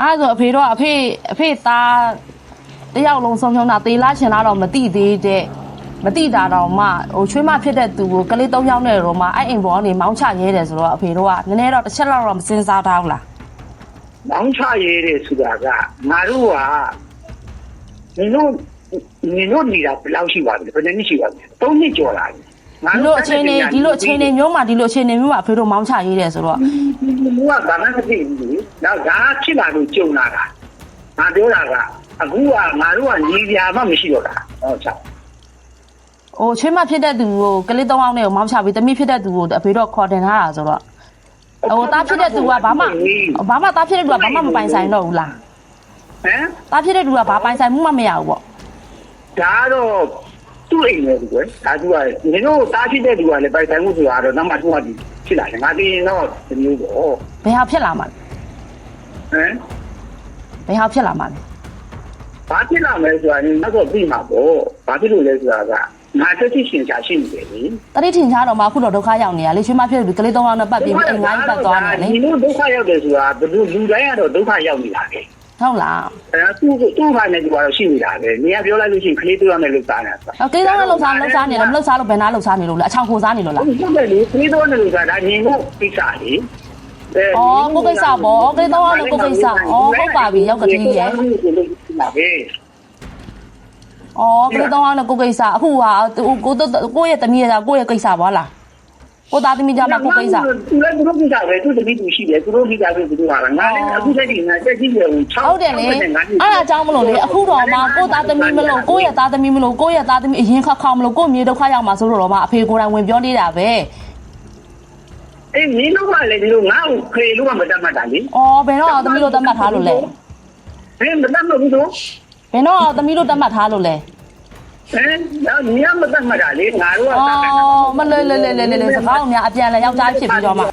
အဲ့ဒါဆိုအဖေတော့အဖေအဖေသားတယောက်လုံးဆုံးရှုံးတာတေလာချင်တာတော့မတိသေးတဲ့မတိတာတော့မှဟိုချွေးမဖြစ်တဲ့သူကိုကလေး၃ယောက်နဲ့တော့မှအဲ့အိမ်ပေါ်ကနေမောင်းချရဲတယ်ဆိုတော့အဖေတို့ကနည်းနည်းတော့တစ်ချက်လောက်တော့မစင်စားထားဘူးလားမောင်းချရဲတယ်ဆိုတာကငါတို့ကနင်တို့နင်တို့နေတာဘယ်လောက်ရှိပါလဲဘယ်နှစ်ရှိပါလဲသုံးနှစ်ကျော်လာပြီငါ ဒီလိုအချိန်နေဒီလိုအချိန်နေမျိုးမှာဒီလိုအချိန်နေမျိုးမှာအဖေတို့မောင်းချရဲတယ်ဆိုတော့လူကဘာမှမသိဘူးလေတော့ဒါဖြစ်လာလို့ကြုံလာတာငါပြောတာကအခုကငါတို့ကညီပြာမှမရှိတော့တာဟုတ်ချောက်ဟိုချွေးမဖြစ်တဲ့သူကိုကလေး၃ယောက်နဲ့ကိုမောင်းချပြီးတမိဖြစ်တဲ့သူကိုအဖေတို့ခေါ်တင်ထားတာဆိုတော့ဟိုတားဖြစ်တဲ့သူကဘာမှဘာမှတားဖြစ်တဲ့သူကဘာမှမပိုင်ဆိုင်တော့ဘူးလားဟမ်တားဖြစ်တဲ့သူကဘာပိုင်ဆိုင်မှုမှမရဘူးပေါ့ဒါတော့ သူ့အိမ်ပဲဒီကွယ်ဒါသူကနင်တို့တားဖြစ်တဲ့သူကလည်းပိုက်ဆိုင်မှုဆိုတာတော့နောက်မှသူကဒီဖြစ်လာတယ်ငါသိရင်တော့ဒီမျိုးပေါ့ဘယ်ဟာဖြစ်လာမှာလဲဟမ်ဘယ်ဟာဖြစ်လာမှာလဲဘာဖြစ်လာမလဲဆိုတာနင်တော့သိမှာပေါ့ဘာဖြစ်လို့လဲဆိုတာကငါတက်ရှိရှင်ချာရှိနေတယ်လေတတိထင်ရှားတော့မှအခုတော့ဒုက္ခရောက်နေရလေရွှေမဖြစ်ပြီးကလေး၃ယောက်နဲ့ပတ်ပြီးအိမ်ငါးကြီးပတ်သွားတယ်လေဒီလိုဒုက္ခရောက်တယ်ဆိုတာဘယ်လိုလူတိုင်းကတော့ဒုက္ခရောက်နေတာလေ ဟုတ်လားအဲသူ့သူ့ဘာနဲ့ဒီကတော့ရှိနေတာပဲနေရာပြောလိုက်လို့ရှိရင်ကလေးတူရမယ်လို့စားနေတာကလေး၃ယောက်လှုပ်ရှားလှုပ်ရှားနေတယ်မလှုပ်ရှားလို့ဘယ်နာလှုပ်ရှားနေလို့လဲအချောင်ခိုစားနေလို့လားဟုတ်တယ်လေကလေးတူရမယ်လို့စားတာညီကိုပိစာလေဩကိုကိစ္စပေါ့ဩကလေး၃ယောက်နဲ့ကိုကိစ္စဩဟုတ်ပါပြီရောက်ကတိရဲ့လာပဲဩကလေး၃ယောက်နဲ့ကိုကိစ္စအခုဟာကိုကိုရဲ့တမီးရဲ့ကိုရဲ့ကိစ္စပေါ့လား ကိုသားသမီးကြမှာကိုကိစ္စသူလည်းသူတို့ကိစ္စပဲသူတတိသူရှိတယ်သူတို့ကိစ္စပဲသူတို့ဟာငါလည်းအခုတည်းကငါတက်ကြည့်တယ်6ဟုတ်တယ်လေအဲ့ဒါကြောင့်မလို့လေအခုတော့မှကိုသားသမီးမလို့ကိုရဲ့သားသမီးမလို့ကိုရဲ့သားသမီးအရင်ခါခေါမလို့ကိုမြေဒုက္ခရောက်မှာဆိုတော့မှအဖေကိုယ်တိုင်ဝင်ပြောနေတာပဲအေးမင်းတို့ကလည်းဒီလိုငါ့ကိုခေလို့မတတ်မှတ်တာလေ။အော်ဘယ်တော့သမီးတို့တတ်မှတ်ထားလို့လဲဟင်းမတတ်မှတ်ဘူးတို့။ဘယ်တော့သမီးတို့တတ်မှတ်ထားလို့လဲ ဟမ်တော့ညီမတတ်မှတ်တာလေငါတို့က။အော်မလဲလဲလဲလဲလဲစကားအများအပြန်လဲယောက်ျားဖြစ်ပြီးတော့မှ